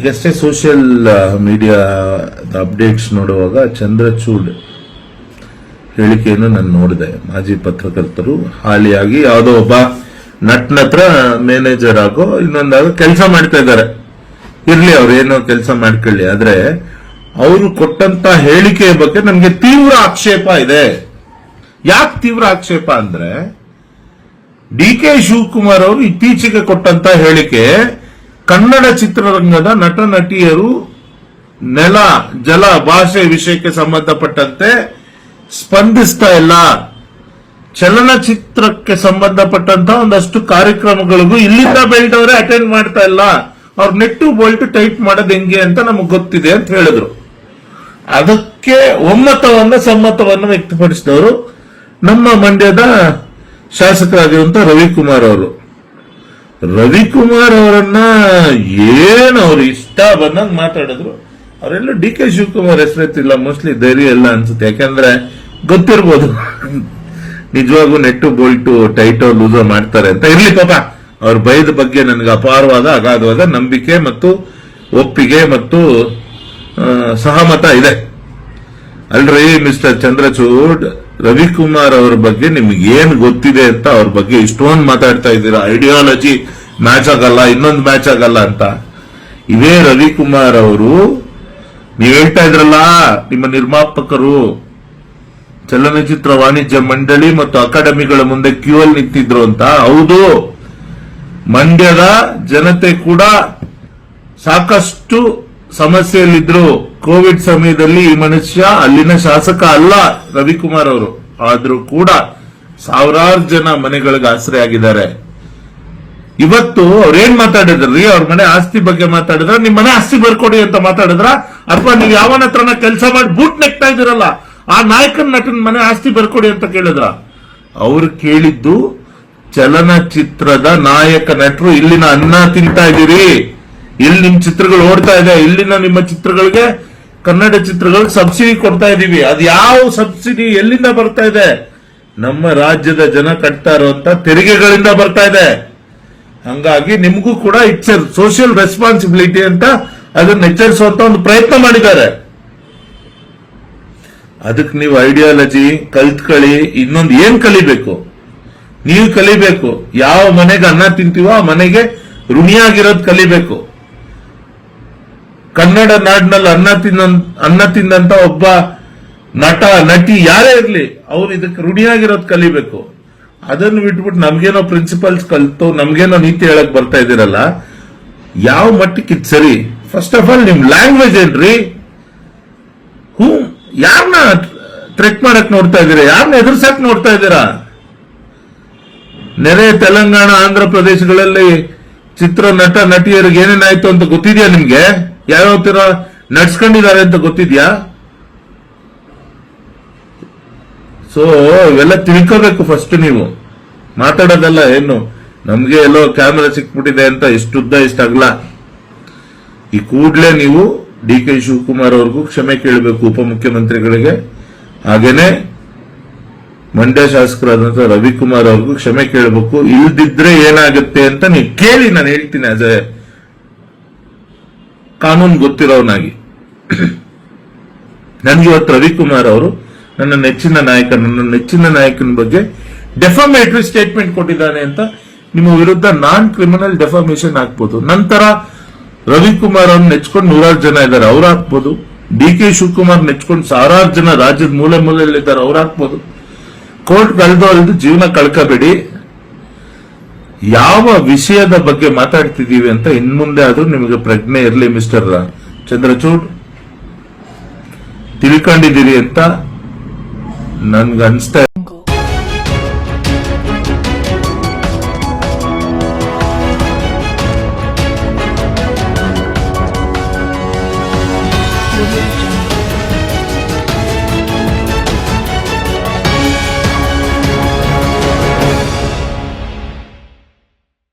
ಈಗಷ್ಟೇ social media updates ನೋಡುವಾಗ ಚಂದ್ರಚೂಡ್ ಹೇಳಿಕೆಯನ್ನು ನಾನು ನೋಡಿದೆ. ಮಾಜಿ ಪತ್ರಕರ್ತರು ಹಾಲಿಯಾಗಿ ಯಾವುದೋ ಒಬ್ಬ ನಟ್ನತ್ರ ಮ್ಯಾನೇಜರ್ ಆಗೋ ಇನ್ನೊಂದಾಗ ಕೆಲಸ ಮಾಡ್ತಾ ಇದ್ದಾರೆ. ಇರ್ಲಿ ಅವ್ರು, ಏನೋ ಕೆಲಸ ಮಾಡ್ಕೊಳ್ಳಿ. ಆದ್ರೆ ಅವರು ಕೊಟ್ಟಂತ ಹೇಳಿಕೆಯ ಬಗ್ಗೆ ನಮಗೆ ತೀವ್ರ ಆಕ್ಷೇಪ ಇದೆ. ಯಾಕೆ ತೀವ್ರ ಆಕ್ಷೇಪ ಅಂದ್ರೆ ಡಿ ಕೆ ಶಿವಕುಮಾರ್ ಅವರು ಇತ್ತೀಚೆಗೆ ಕೊಟ್ಟಂತ ಹೇಳಿಕೆ ಕನ್ನಡ ಚಿತ್ರರಂಗದ ನಟ ನಟಿಯರು ನೆಲ, ಜಲ, ಭಾಷೆ ವಿಷಯಕ್ಕೆ ಸಂಬಂಧಪಟ್ಟಂತೆ ಸ್ಪಂದಿಸ್ತಾ ಇಲ್ಲ. ಚಲನಚಿತ್ರಕ್ಕೆ ಸಂಬಂಧಪಟ್ಟಂತ ಒಂದಷ್ಟು ಕಾರ್ಯಕ್ರಮಗಳಿಗೂ ಇಲ್ಲಿಂದ ಬೆಳೆದವರೇ ಅಟೆಂಡ್ ಮಾಡ್ತಾ ಇಲ್ಲ. ಅವ್ರ ನೆಟ್ಟು ಬೋಲ್ಟು ಟೈಪ್ ಮಾಡೋದು ಹೆಂಗೆ ಅಂತ ನಮಗೆ ಗೊತ್ತಿದೆ ಅಂತ ಹೇಳಿದ್ರು. ಅದಕ್ಕೆ ಒಮ್ಮತವನ್ನ ಸಮ್ಮತವನ್ನ ವ್ಯಕ್ತಪಡಿಸಿದವರು ನಮ್ಮ ಮಂಡ್ಯದ ಶಾಸಕರಾಗಿರುವಂತ ರವಿಕುಮಾರ್ ಅವರು. ರವಿಕುಮಾರ್ ಅವರನ್ನ ಏನು ಅವ್ರು ಇಷ್ಟ ಬಂದಂಗ್ ಮಾತಾಡಿದ್ರು, ಅವರೆಲ್ಲ ಡಿ ಕೆ ಶಿವಕುಮಾರ್ ಹೆಸರೆತ್ತಿಲ್ಲ ಮೋಸ್ಟ್ಲಿ ಧೈರ್ಯ ಇಲ್ಲ ಅನ್ಸುತ್ತೆ. ಯಾಕಂದ್ರೆ ಗೊತ್ತಿರ್ಬೋದು. ನಿಜವಾಗೂ ನೆಟ್ಟು ಬೋಲ್ಟು, ಟೈಟೋ ಲೂಸೋ ಮಾಡ್ತಾರೆ ಅಂತ. ಇರ್ಲಿ ಪಾಪ, ಅವ್ರ ಭಯದ ಬಗ್ಗೆ ನನಗೆ ಅಪಾರವಾದ ಅಗಾಧವಾದ ನಂಬಿಕೆ ಮತ್ತು ಒಪ್ಪಿಗೆ ಮತ್ತು ಸಹಮತ ಇದೆ. ಅಲ್ರಿ, ಮಿಸ್ಟರ್ ಚಂದ್ರಚೂಡ್ ರವಿಕುಮಾರ್ ಅವ್ರ ಬಗ್ಗೆ ನಿಮ್ಗೆ ಏನ್ ಗೊತ್ತಿದೆ ಅಂತ ಅವ್ರ ಬಗ್ಗೆ ಇಷ್ಟೊಂದು ಮಾತಾಡ್ತಾ ಇದ್ದೀರಾ? ಐಡಿಯಾಲಜಿ ಮ್ಯಾಚ್ ಆಗಲ್ಲ, ಇನ್ನೊಂದು ಮ್ಯಾಚ್ ಆಗಲ್ಲ ಅಂತ. ಇದೇ ರವಿಕುಮಾರ್ ಅವರು, ನೀವ್ ಹೇಳ್ತಾ ಇದ್ರಲ್ಲ, ನಿಮ್ಮ ನಿರ್ಮಾಪಕರು, ಚಲನಚಿತ್ರ ವಾಣಿಜ್ಯ ಮಂಡಳಿ ಮತ್ತು ಅಕಾಡೆಮಿಗಳ ಮುಂದೆ ಕ್ಯೂ ಅಲ್ಲಿ ನಿಂತಿದ್ರು ಅಂತ, ಹೌದು. ಮಂಡ್ಯದ ಜನತೆ ಕೂಡ ಸಾಕಷ್ಟು ಸಮಸ್ಯೆಯಲ್ಲಿದ್ರು. ಕೋವಿಡ್ ಸಮಯದಲ್ಲಿ ಈ ಮನುಷ್ಯ ಅಲ್ಲಿನ ಶಾಸಕ ಅಲ್ಲ ರವಿಕುಮಾರ್ ಅವರು. ಆದ್ರೂ ಕೂಡ ಸಾವಿರಾರು ಜನ ಮನೆಗಳಿಗೆ ಆಶ್ರಯ ಆಗಿದ್ದಾರೆ. ಇವತ್ತು ಅವ್ರೇನ್ ಮಾತಾಡಿದ್ರಿ? ಅವ್ರ ಮನೆ ಆಸ್ತಿ ಬಗ್ಗೆ ಮಾತಾಡಿದ್ರ? ನಿಮ್ ಮನೆ ಆಸ್ತಿ ಬರ್ಕೊಡಿ ಅಂತ ಮಾತಾಡಿದ್ರ? ಅಥವಾ ನೀವು ಯಾವನ ಹತ್ರನ ಕೆಲಸ ಮಾಡಿ ಬೂಟ್ ನೆಕ್ತಾ ಇದಿರಲ್ಲ ಆ ನಾಯಕನ್ ನಟನ ಮನೆ ಆಸ್ತಿ ಬರ್ಕೊಡಿ ಅಂತ ಕೇಳಿದ್ರ. ಅವ್ರು ಕೇಳಿದ್ದು, ಚಲನಚಿತ್ರದ ನಾಯಕ ನಟರು ಇಲ್ಲಿನ ಅನ್ನ ತಿಂತಾ ಇದೀರಿ ಇಲ್ಲಿ ನಿಮ್ ಚಿತ್ರಗಳು ಓಡ್ತಾ ಇದೆ. ಇಲ್ಲಿನ ನಿಮ್ಮ ಚಿತ್ರಗಳಿಗೆ ಕನ್ನಡ ಚಿತ್ರಗಳಿಗೆ ಸಬ್ಸಿಡಿ ಕೊಡ್ತಾ ಇದೀವಿ. ಅದು ಯಾವ ಸಬ್ಸಿಡಿ ಎಲ್ಲಿಂದ ಬರ್ತಾ ಇದೆ? ನಮ್ಮ ರಾಜ್ಯದ ಜನ ಕಟ್ತಾ ಇರುವಂತ ತೆರಿಗೆಗಳಿಂದ ಬರ್ತಾ ಇದೆ. ಹಂಗಾಗಿ ನಿಮಗೂ ಕೂಡ ಇಟ್ಸ್ ಸೋಷಿಯಲ್ ರೆಸ್ಪಾನ್ಸಿಬಿಲಿಟಿ ಅಂತ ಅದನ್ನ ಎಚ್ಚರಿಸುವಂತ ಒಂದು ಪ್ರಯತ್ನ ಮಾಡಿದ್ದಾರೆ. ಅದಕ್ಕೆ ನೀವು ಐಡಿಯಾಲಜಿ ಕಲ್ತ್ಕೊಳ್ಳಿ ಇನ್ನೊಂದು ಏನ್ ಕಲಿಬೇಕು? ನೀವು ಕಲಿಬೇಕು. ಯಾವ ಮನೆಗೆ ಅನ್ನ ತಿಂತೀವೋ ಆ ಮನೆಗೆ ಋಣಿಯಾಗಿರೋದು ಕಲಿಬೇಕು. ಕನ್ನಡ ನಾಡಿನಲ್ಲಿ ಅನ್ನ ತಿನ್ನ ಅನ್ನ ತಿಂದಂತ ಒಬ್ಬ ನಟ, ನಟಿ ಯಾರೇ ಇರಲಿ, ಅವ್ರು ಇದಕ್ಕೆ ಋಣಿಯಾಗಿರೋದು ಕಲಿಬೇಕು. ಅದನ್ನು ಬಿಟ್ಬಿಟ್ಟು ನಮ್ಗೇನೋ ಪ್ರಿನ್ಸಿಪಲ್ಸ್ ಕಲಿತು, ನಮ್ಗೇನೋ ನೀತಿ ಹೇಳಕ್ ಬರ್ತಾ ಇದ್ದೀರಲ್ಲ, ಯಾವ ಮಟ್ಟಕ್ಕೆ ಇದು ಸರಿ? ಫಸ್ಟ್ ಆಫ್ ಆಲ್ ನಿಮ್ ಲ್ಯಾಂಗ್ವೇಜ್ ಏನ್ರಿ? ಹೂ ಯಾರನ್ನ ಟ್ರೆಕ್ ಮಾಡಕ್ ನೋಡ್ತಾ ಇದ್ದೀರಾ? ಯಾರನ್ನ ಎದುರ್ಸಕ್ ನೋಡ್ತಾ ಇದ್ದೀರಾ? ನೆರೆ ತೆಲಂಗಾಣ, ಆಂಧ್ರ ಪ್ರದೇಶಗಳಲ್ಲಿ ಚಿತ್ರ ನಟ, ನಟಿಯರಿಗೆ ಏನೇನಾಯ್ತು ಅಂತ ಗೊತ್ತಿದೆಯಾ ನಿಮ್ಗೆ? ಯಾವ್ಯಾವ ತರ ನಡ್ಸ್ಕೊಂಡಿದ್ದಾರೆ ಅಂತ ಗೊತ್ತಿದ್ಯಾ? ಸೊ ಇವೆಲ್ಲ ತಿಳ್ಕೋಬೇಕು ಫಸ್ಟ್ ನೀವು. ಮಾತಾಡೋದಲ್ಲ ಏನು? ನಮ್ಗೆ ಎಲ್ಲೋ ಕ್ಯಾಮೆರಾ ಸಿಕ್ಬಿಟ್ಟಿದೆ ಅಂತ ಇಷ್ಟುದ್ದ ಇಷ್ಟಾಗ್ಲ ಈ ಕೂಡ್ಲೆ ನೀವು ಡಿ ಕೆ ಶಿವಕುಮಾರ್ ಅವ್ರಿಗೂ ಕ್ಷಮೆ ಕೇಳಬೇಕು ಉಪಮುಖ್ಯಮಂತ್ರಿಗಳಿಗೆ. ಹಾಗೇನೆ ಮಂಡ್ಯ ಶಾಸಕರಾದಂತ ರವಿಕುಮಾರ್ ಅವ್ರಿಗೂ ಕ್ಷಮೆ ಕೇಳಬೇಕು. ಇಲ್ದಿದ್ರೆ ಏನಾಗುತ್ತೆ ಅಂತ ನೀವು ಕೇಳಿ, ನಾನು ಹೇಳ್ತೀನಿ, ಅದೇ. ಕಾನೂನು ಗೊತ್ತಿರೋನಾಗಿ ನನ್ಗೆ ಇವತ್ತು ರವಿಕುಮಾರ್ ಅವರು ನನ್ನ ನೆಚ್ಚಿನ ನಾಯಕ, ನನ್ನ ನೆಚ್ಚಿನ ನಾಯಕನ ಬಗ್ಗೆ ಡೆಫಾಮೇಟರಿ ಸ್ಟೇಟ್ಮೆಂಟ್ ಕೊಟ್ಟಿದ್ದಾನೆ ಅಂತ ನಿಮ್ಮ ವಿರುದ್ಧ ನಾನ್ ಕ್ರಿಮಿನಲ್ ಡೆಫಾಮೇಶನ್ ಹಾಕ್ಬೋದು. ನಂತರ ರವಿಕುಮಾರ್ ಅವ್ರನ್ನ ನೆಚ್ಕೊಂಡು ನೂರಾರು ಜನ ಇದ್ದಾರೆ, ಅವ್ರು ಹಾಕ್ಬೋದು. ಡಿ ಕೆ ಶಿವಕುಮಾರ್ ನೆಚ್ಕೊಂಡು ಸಾವಿರಾರು ಜನ ರಾಜ್ಯದ ಮೂಲೆ ಮೂಲೆಯಲ್ಲಿದ್ದಾರೆ, ಅವ್ರು ಹಾಕ್ಬೋದು. ಕೋರ್ಟ್ ಕಳೆದು ಅಲ್ದು ಜೀವನ ಕಳ್ಕೋಬೇಡಿ. ಯಾವ ವಿಷಯದ ಬಗ್ಗೆ ಮಾತಾಡ್ತಿದೀವಿ ಅಂತ ಇನ್ಮುಂದೆ ಆದ್ರೂ ನಿಮಗೆ ಪ್ರಜ್ಞೆ ಇರಲಿ, ಮಿಸ್ಟರ್ ಚಂದ್ರಚೂಡ್. ತಿಳ್ಕೊಂಡಿದ್ದೀರಿ ಅಂತ ನನ್ಗೆ ಅನ್ಸ್ತಾ